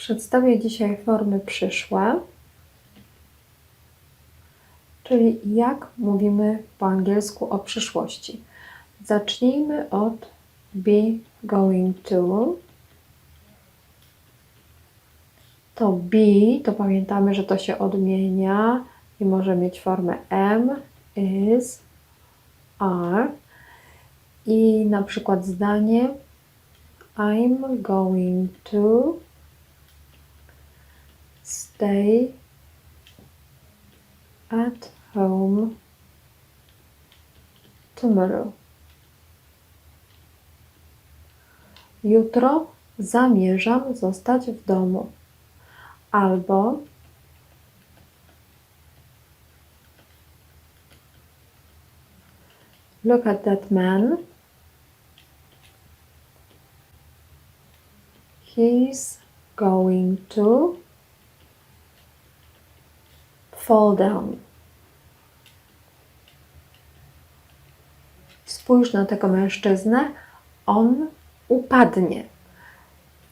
Przedstawię dzisiaj formy przyszłe, czyli jak mówimy po angielsku o przyszłości. Zacznijmy od be going to. To be, to pamiętamy, że to się odmienia i może mieć formę am, is, are. I na przykład zdanie I'm going to stay at home tomorrow. Jutro zamierzam zostać w domu. Albo Look at that man. He's going to fall down. Spójrz na tego mężczyznę, on upadnie.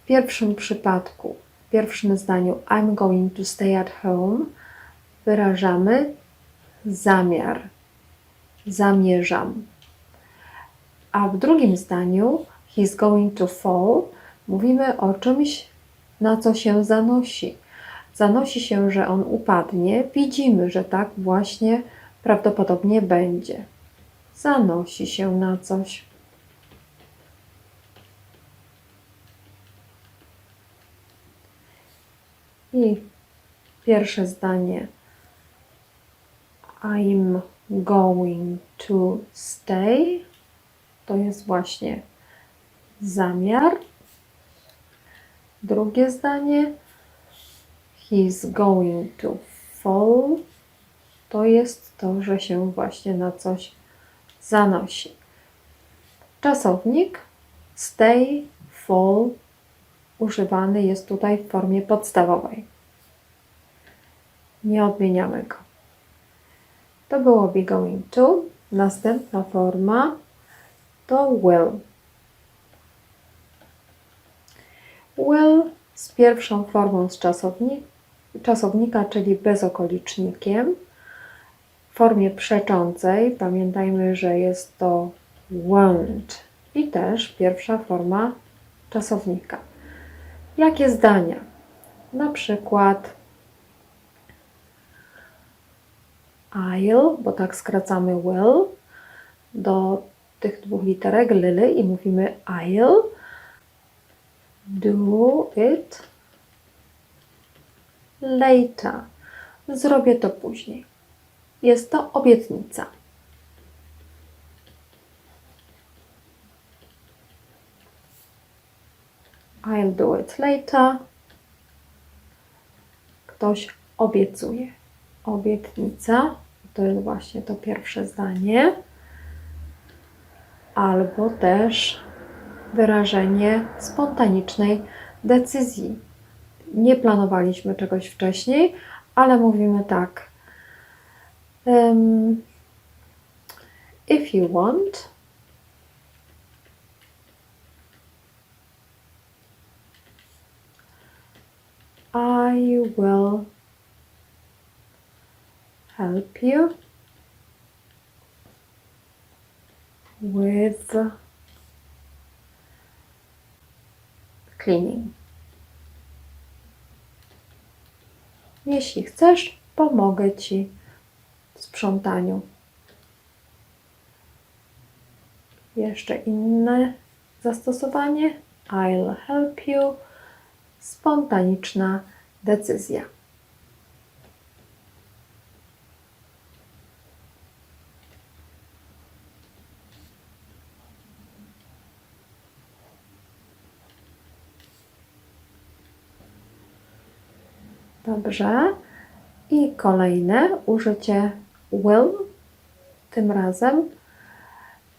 W pierwszym przypadku, w pierwszym zdaniu I'm going to stay at home wyrażamy zamiar, zamierzam. A w drugim zdaniu he's going to fall mówimy o czymś, na co się zanosi. Zanosi się, że on upadnie. Widzimy, że tak właśnie prawdopodobnie będzie. Zanosi się na coś. I pierwsze zdanie. I'm going to stay. To jest właśnie zamiar. Drugie zdanie. He's going to fall. To jest to, że się właśnie na coś zanosi. Czasownik stay, fall używany jest tutaj w formie podstawowej. Nie odmieniamy go. To było be going to. Następna forma to will. Will z pierwszą formą z czasowni, czasownika, czyli bezokolicznikiem. W formie przeczącej pamiętajmy, że jest to won't i też pierwsza forma czasownika. Jakie zdania? Na przykład I'll, bo tak skracamy will do tych dwóch literek lily i mówimy I'll do it later. Zrobię to później. Jest to obietnica. I'll do it later. Ktoś obiecuje. Obietnica to jest właśnie to pierwsze zdanie. Albo też wyrażenie spontanicznej decyzji. Nie planowaliśmy czegoś wcześniej, ale mówimy tak. Um, if you want, I will help you with cleaning. Jeśli chcesz, pomogę Ci w sprzątaniu. Jeszcze inne zastosowanie. I'll help you. Spontaniczna decyzja. Dobrze. I kolejne użycie will, tym razem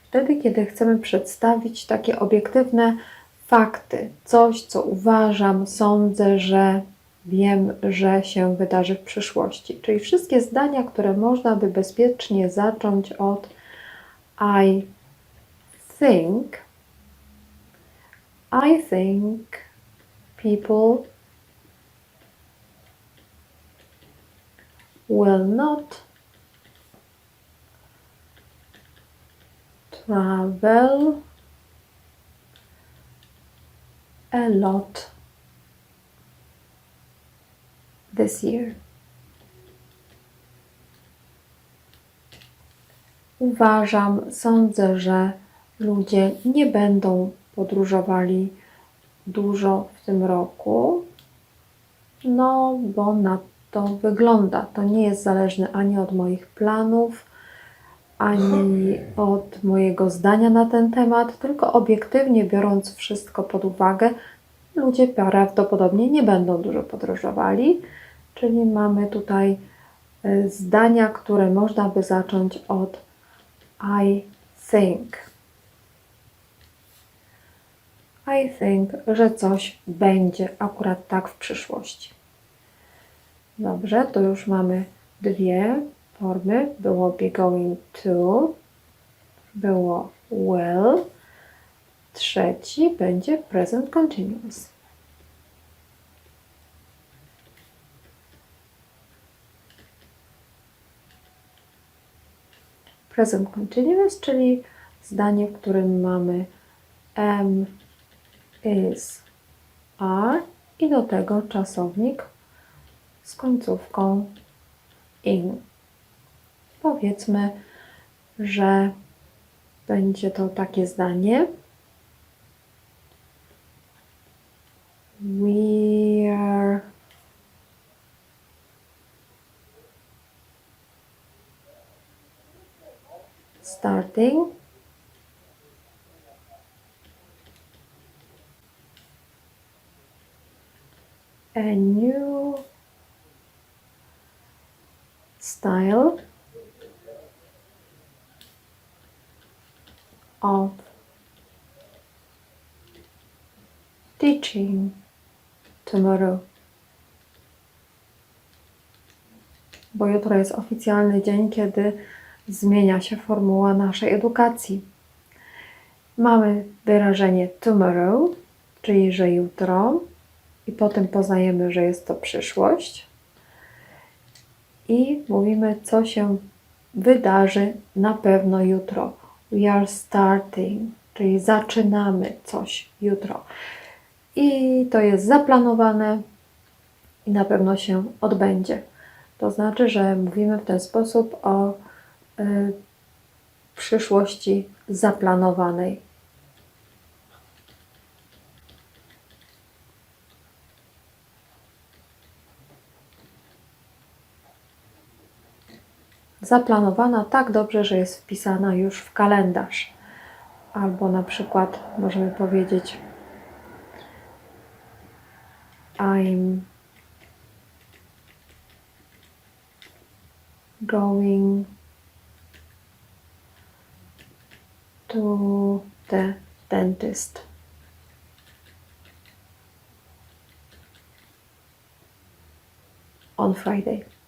wtedy, kiedy chcemy przedstawić takie obiektywne fakty, coś, co uważam, sądzę, że wiem, że się wydarzy w przyszłości. Czyli wszystkie zdania, które można by bezpiecznie zacząć od I think, I think people will not travel a lot this year. Uważam, sądzę, że ludzie nie będą podróżowali dużo w tym roku, no bo na to wygląda. To nie jest zależne ani od moich planów, ani od mojego zdania na ten temat, tylko obiektywnie biorąc wszystko pod uwagę, ludzie prawdopodobnie nie będą dużo podróżowali, czyli mamy tutaj y, zdania, które można by zacząć od I think. I think, że coś będzie akurat tak w przyszłości. Dobrze, to już mamy dwie formy. Było be going to, było will. Trzeci będzie present continuous. Present continuous, czyli zdanie, w którym mamy am, is, are i do tego czasownik z końcówką in. Powiedzmy, że będzie to takie zdanie. We are starting a new style of teaching tomorrow. Bo jutro jest oficjalny dzień, kiedy zmienia się formuła naszej edukacji. Mamy wyrażenie tomorrow, czyli że jutro, i potem poznajemy, że jest to przyszłość. I mówimy, co się wydarzy na pewno jutro. We are starting, czyli zaczynamy coś jutro. I to jest zaplanowane i na pewno się odbędzie. To znaczy, że mówimy w ten sposób o y, przyszłości zaplanowanej. Zaplanowana tak dobrze, że jest wpisana już w kalendarz. Albo na przykład możemy powiedzieć I'm going to the dentist. On Friday.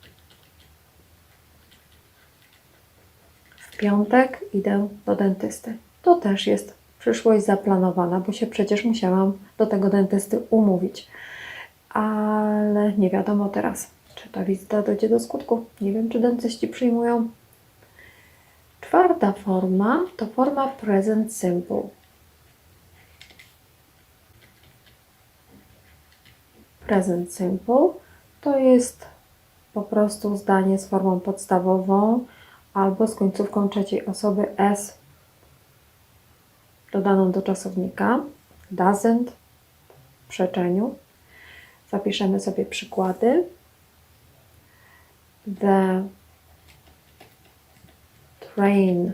Piątek idę do dentysty. To też jest przyszłość zaplanowana, bo się przecież musiałam do tego dentysty umówić. Ale nie wiadomo teraz, czy ta wizyta dojdzie do skutku. Nie wiem, czy dentyści przyjmują. Czwarta forma to forma present simple. Present simple to jest po prostu zdanie z formą podstawową albo z końcówką trzeciej osoby s dodaną do czasownika. Doesn't w przeczeniu. Zapiszemy sobie przykłady. The train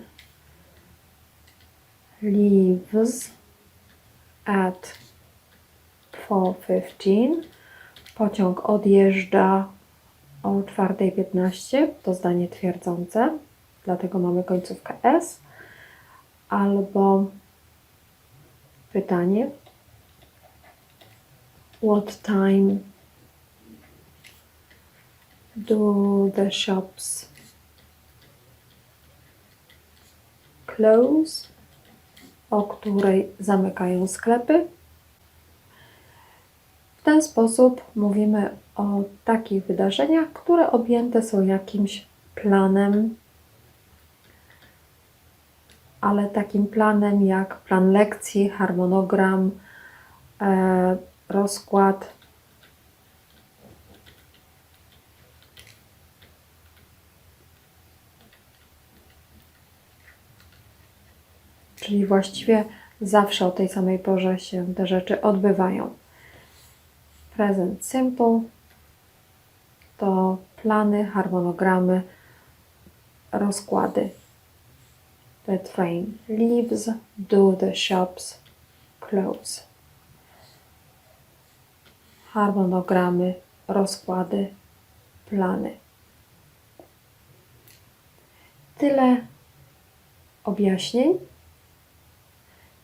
leaves at 4.15. Pociąg odjeżdża o 4.15. To zdanie twierdzące, dlatego mamy końcówkę S. Albo pytanie. What time do the shops close? O której zamykają sklepy? W ten sposób mówimy o takich wydarzeniach, które objęte są jakimś planem, ale takim planem jak plan lekcji, harmonogram, e, rozkład. Czyli właściwie zawsze o tej samej porze się te rzeczy odbywają. Present simple to plany, harmonogramy, rozkłady. The train leaves, do the shops close. Harmonogramy, rozkłady, plany. Tyle objaśnień.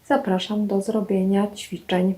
Zapraszam do zrobienia ćwiczeń.